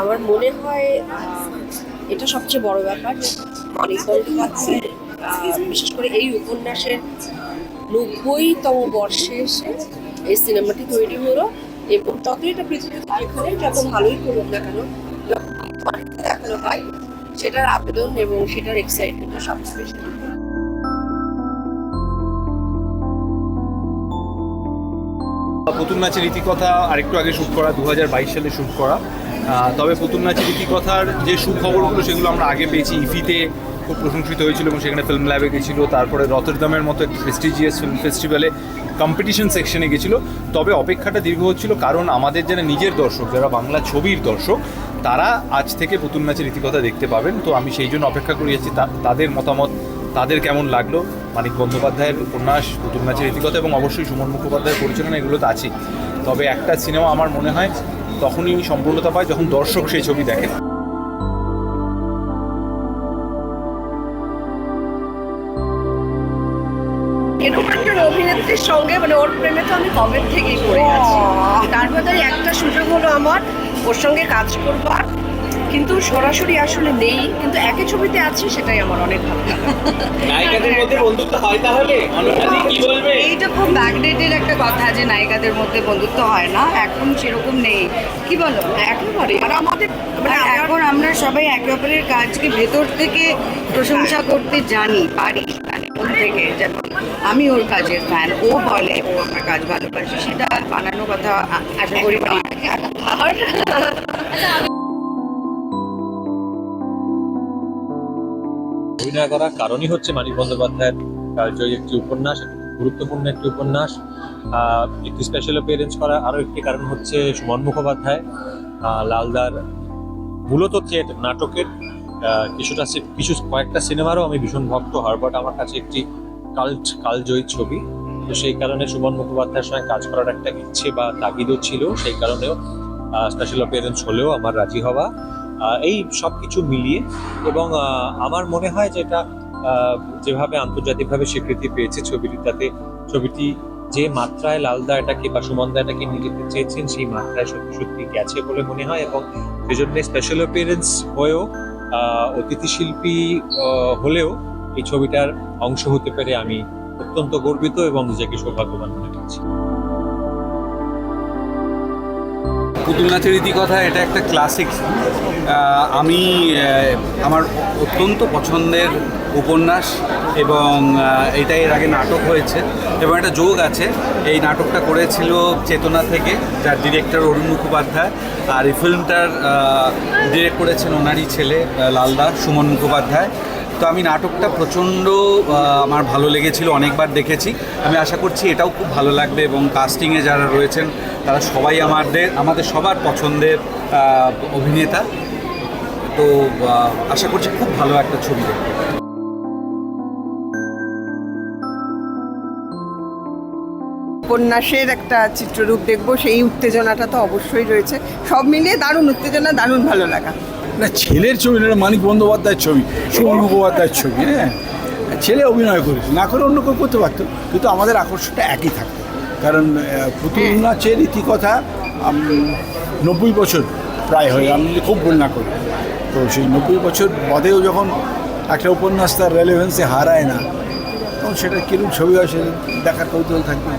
আমার মনে হয় এটা সবচেয়ে বড় ব্যাপার। অনেক বন্দ্যোপাধ্যায় বিশেষ করে এই উপন্যাসের নব্বইতম বর্ষে এসে এই সিনেমাটি তৈরি হলো এবং যতই এটা পৃথিবীতে যেখানে যত ভালোই করুক না কেন দেখানো হয়, সেটার আবেদন এবং সেটার এক্সাইটমেন্ট সবচেয়ে বেশি। পুতুল নাচের রীতিকথা আরেকটু আগে শ্যুট করা দু হাজার বাইশ সালে শ্যুট করা। তবে পুতুল নাচের রীতিকথার যে সুখবরগুলো, সেগুলো আমরা আগে পেয়েছি। ইফিতে খুব প্রশংসিত হয়েছিল এবং সেখানে ফিল্ম ল্যাবে গেছিল। তারপরে রতরদামের মতো একটা প্রেস্টিজিয়াস ফিল্ম ফেস্টিভ্যালে কম্পিটিশন সেকশনে গেছিল। তবে অপেক্ষাটা দীর্ঘ হচ্ছিল কারণ আমাদের যারা নিজের দর্শক, যারা বাংলা ছবির দর্শক, তারা আজ থেকে পুতুল নাচের রীতিকথা দেখতে পাবেন। তো আমি সেই জন্য অপেক্ষা করে আছি তা- তাদের মতামত, তাদের কেমন লাগল? মানিক বন্দ্যোপাধ্যায়ের উপন্যাস পুতুল নাচের রীতিকথা এবং অবশ্যই সুমন মুখোপাধ্যায়ের পরিচালনা এগুলো তো আছেই। তবে একটা সিনেমা আমার মনে হয় তখনই সম্পূর্ণতা পায় যখন দর্শক সেই ছবি দেখে। এরকম অভিনেত্রীর সঙ্গে মানে ওর প্রেমে তো আমি কবে থেকেই পড়ে আছি। তার মধ্যে একটা সুযোগ হলো আমার ওর সঙ্গে কাজ করবার কিন্তু সরাসরি আসলে নেই কিন্তু একই ছবিতে আছে সেটাই আমার অনেক ভালো লাগে। নায়িকাদের মধ্যে বন্ধুত্ব হয় তাহলে? কি বলবে? এইটা খুব ব্যাকডেটেড একটা কথা যে নায়িকাদের মধ্যে বন্ধুত্ব হয় না এখন সেরকম নেই। কি বলো? একেবারে আর আমাদের মানে এখন আমরা সবাই একে অপরের কাজকে ভেতর থেকে প্রশংসা করতে জানি পারি। মানে মন থেকে যেমন আমি ওর কাজের ফ্যান ও বলে ও আমার কাজ ভালোবাসে সেটা বানানো কথা আশা করি অভিনয় করার কারণই হচ্ছে মানিক বন্দ্যোপাধ্যায়ের আহ, যে একটি উপন্যাস গুরুত্বপূর্ণ একটি উপন্যাস। একটি স্পেশাল অ্যাপিয়ারেন্স করা আরও একটি কারণ হচ্ছে সুমন মুখোপাধ্যায়। লালদার মূলত থিয়েটার নাটকের কিছুটা কিছু কয়েকটা সিনেমারও আমি ভীষণ ভক্ত হারবার্ট আমার কাছে একটি কাল্ট কালজয়ী ছবি। তো সেই কারণে সুমন মুখোপাধ্যায়ের সঙ্গে কাজ করার একটা ইচ্ছে বা তাগিদও ছিল সেই কারণেও স্পেশাল অ্যাপিয়ারেন্স হলেও আমার রাজি হওয়া। এই সব কিছু মিলিয়ে এবং আমার মনে হয় যে এটা যেভাবে আন্তর্জাতিকভাবে স্বীকৃতি পেয়েছে ছবিটি, তাতে ছবিটি যে মাত্রায় লালদা এটাকে বা সুমনদা এটাকে নিয়ে যেতে চেয়েছেন, সেই মাত্রায় সত্যি সত্যি গেছে বলে মনে হয় এবং সেজন্য স্পেশাল অ্যাপিয়ারেন্স হয়েও অতিথি শিল্পী হলেও এই ছবিটার অংশ হতে পেরে আমি অত্যন্ত গর্বিত এবং নিজেকে সৌভাগ্যবান মনে করছি। পুতুল নাচের রীতিকথা এটা একটা ক্লাসিক আমি আমার অত্যন্ত পছন্দের উপন্যাস এবং এটা এর আগে নাটক হয়েছে এবং একটা যোগ আছে। এই নাটকটা করেছিল চেতনা থেকে, যার ডিরেক্টর অরুণ মুখোপাধ্যায়। আর এই ফিল্মটার ডিরেক্ট করেছেন ওনারই ছেলে লালদা সুমন মুখোপাধ্যায়। তো আমি নাটকটা প্রচণ্ড আমার ভালো লেগেছিল, অনেকবার দেখেছি। আমি আশা করছি এটাও খুব ভালো লাগবে এবং কাস্টিংয়ে যারা রয়েছেন, তারা সবাই আমাদের আমাদের সবার পছন্দের অভিনেতা। তো আশা করছি খুব ভালো একটা ছবি উপন্যাসের একটা চিত্ররূপ দেখব, সেই উত্তেজনাটা তো অবশ্যই রয়েছে। সব মিলিয়ে দারুণ উত্তেজনা, দারুণ ভালো লাগা। না ছেলের ছবি না মানিক বন্দ্যোপাধ্যায়ের ছবি সুমন মুখোপাধ্যায়ের ছবি হ্যাঁ? ছেলে অভিনয় করেছে না করে অন্য কেউ করতে পারতো কিন্তু আমাদের আকর্ষণটা একই থাকতো। কারণ পুতুল নাচের ইতিকথা নব্বই বছর প্রায় হয় আমি খুব ভুল না করি। তো সেই নব্বই বছর বাদেও যখন একটা উপন্যাস তার রেলেভেন্সে হারায় না তখন সেটা কীরকম ছবি হয় সেটা দেখার কৌতূহল থাকবে